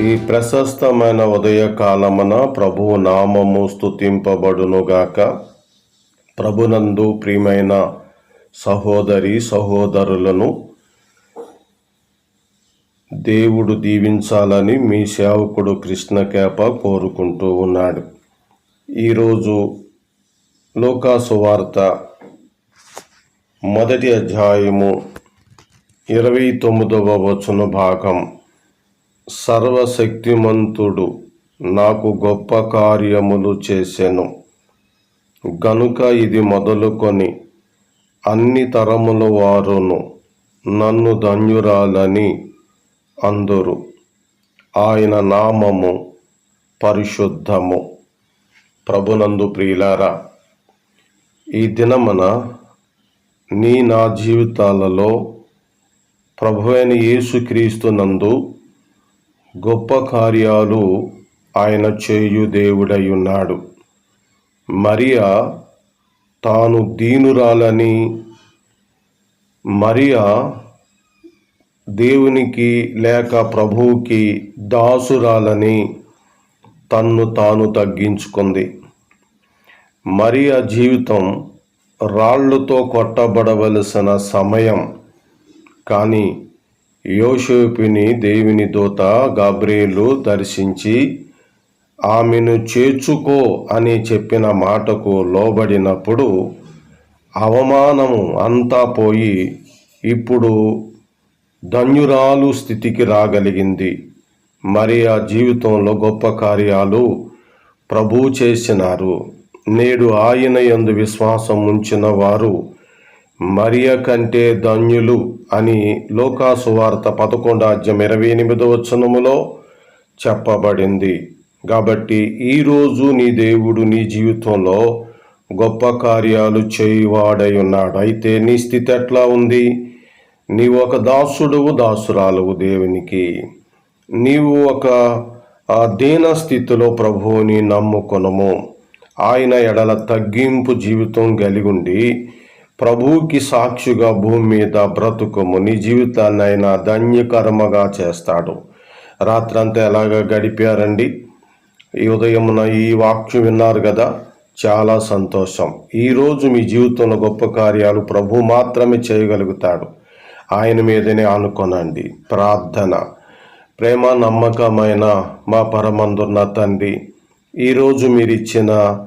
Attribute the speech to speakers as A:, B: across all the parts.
A: ఈ ప్రశస్తమైన ఉదయకాలమున ప్రభువు నామము స్తుతింపబడునుగాక. ప్రభునందు ప్రియమైన సహోదరి సహోదరులను దేవుడు దీవించాలని మీ సేవకుడు కృష్ణకేప కోరుకుంటూ ఉన్నాడు. ఈరోజు లోకాసు వార్త మొదటి అధ్యాయము ఇరవై తొమ్మిదవ వచన భాగం. సర్వశక్తిమంతుడు నాకు గొప్ప కార్యములు చేసెను. గనుక ఇది మొదలుకొని అన్ని తరముల వారును నన్ను ధన్యురాలని అందురు. ఆయన నామము పరిశుద్ధము. ప్రభునందు ప్రియులారా ఈ దినమున నీ నా జీవితాలలో ప్రభు అయిన యేసుక్రీస్తు నందు గొప్ప కార్యాలు ఆయన చేయు దేవుడై ఉన్నాడు మరియా తాను దీనురాలని మరియా దేవునికి లేక ప్రభువుకి దాసురాలని తన్ను తాను తగ్గించుకుంది. మరియా జీవితం రాళ్ళతో కొట్టబడవలసిన సమయం. కానీ యోషేపుని దేవుని దూత గాబ్రియేలు దర్శించి ఆమెను చేర్చుకో అని చెప్పిన మాటకు లోబడినప్పుడు అవమానము అంతా పోయి ఇప్పుడు ధన్యురాలు స్థితికి రాగలిగింది. మరి ఆ జీవితంలో గొప్ప కార్యాలు ప్రభు చేసినారు. నేడు ఆయన యందు విశ్వాసం ఉంచిన వారు మరియ కంటే ధన్యులు అని లోకాసువార్త పదకొండు అధ్యయం ఇరవై ఎనిమిదో వచనములో చెప్పబడింది. కాబట్టి ఈరోజు నీ దేవుడు నీ జీవితంలో గొప్ప కార్యాలు చేయువాడై ఉన్నాడు. అయితే నీ స్థితి ఎట్లా ఉంది? నీవు ఒక దాసుడువు దాసురాలువు దేవునికి. నీవు ఒక దీన స్థితిలో ప్రభువుని నమ్ముకొనము. ఆయన ఎడల తగ్గింపు జీవితం కలిగుండి ప్రభువుకి సాక్షిగా భూమి మీద బ్రతుకము నీ జీవితాన్ని ఆయన ధన్యకర్మగా చేస్తాడు. రాత్రంతా ఎలాగ గడిపారండి? ఈ ఉదయమున ఈ వాక్యం విన్నారు కదా? చాలా సంతోషం. ఈరోజు మీ జీవితంలో గొప్ప కార్యాలు ప్రభు మాత్రమే చేయగలుగుతాడు. ఆయన మీదనే అనుకోనండి ప్రార్థన. ప్రేమ నమ్మకమైన మా పరమందున్న తండ్రి ఈరోజు మీరు ఇచ్చిన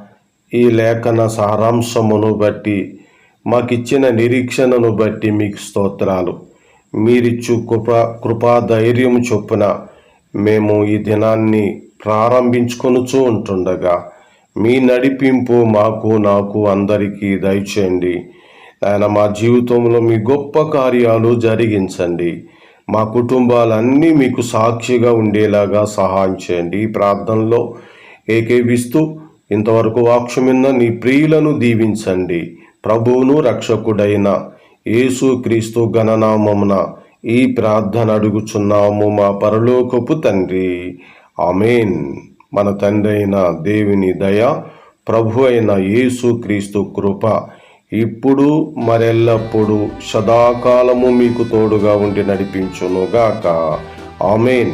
A: ఈ లేఖన సారాంశమును బట్టి మాకిచ్చిన నిరీక్షణను బట్టి మీకు స్తోత్రాలు. మీరిచ్చు కృప కృపా ధైర్యం చొప్పున మేము ఈ దినాన్ని ప్రారంభించుకొనుచూ ఉంటుండగా మీ నడిపింపు మాకు నాకు అందరికీ దయచేయండి. ఆయన మా జీవితంలో మీ గొప్ప కార్యాలు జరిగించండి. మా కుటుంబాలన్నీ మీకు సాక్షిగా ఉండేలాగా సహాయం చేయండి. ఈ ప్రార్థనలో ఏకేపిస్తూ ఇంతవరకు వాక్షమిన్న నీ ప్రియులను దీవించండి. ప్రభువును రక్షకుడైన యేసుక్రీస్తు గణనామమున ఈ ప్రార్థన అడుగుచున్నాము మా పరలోకపు తండ్రి. ఆమెన్. మన తండ్రి అయిన దేవుని దయ ప్రభు అయిన యేసుక్రీస్తు కృప ఇప్పుడు మరెల్లప్పుడు సదాకాలము మీకు తోడుగా ఉండి నడిపించునుగాక. ఆమెన్.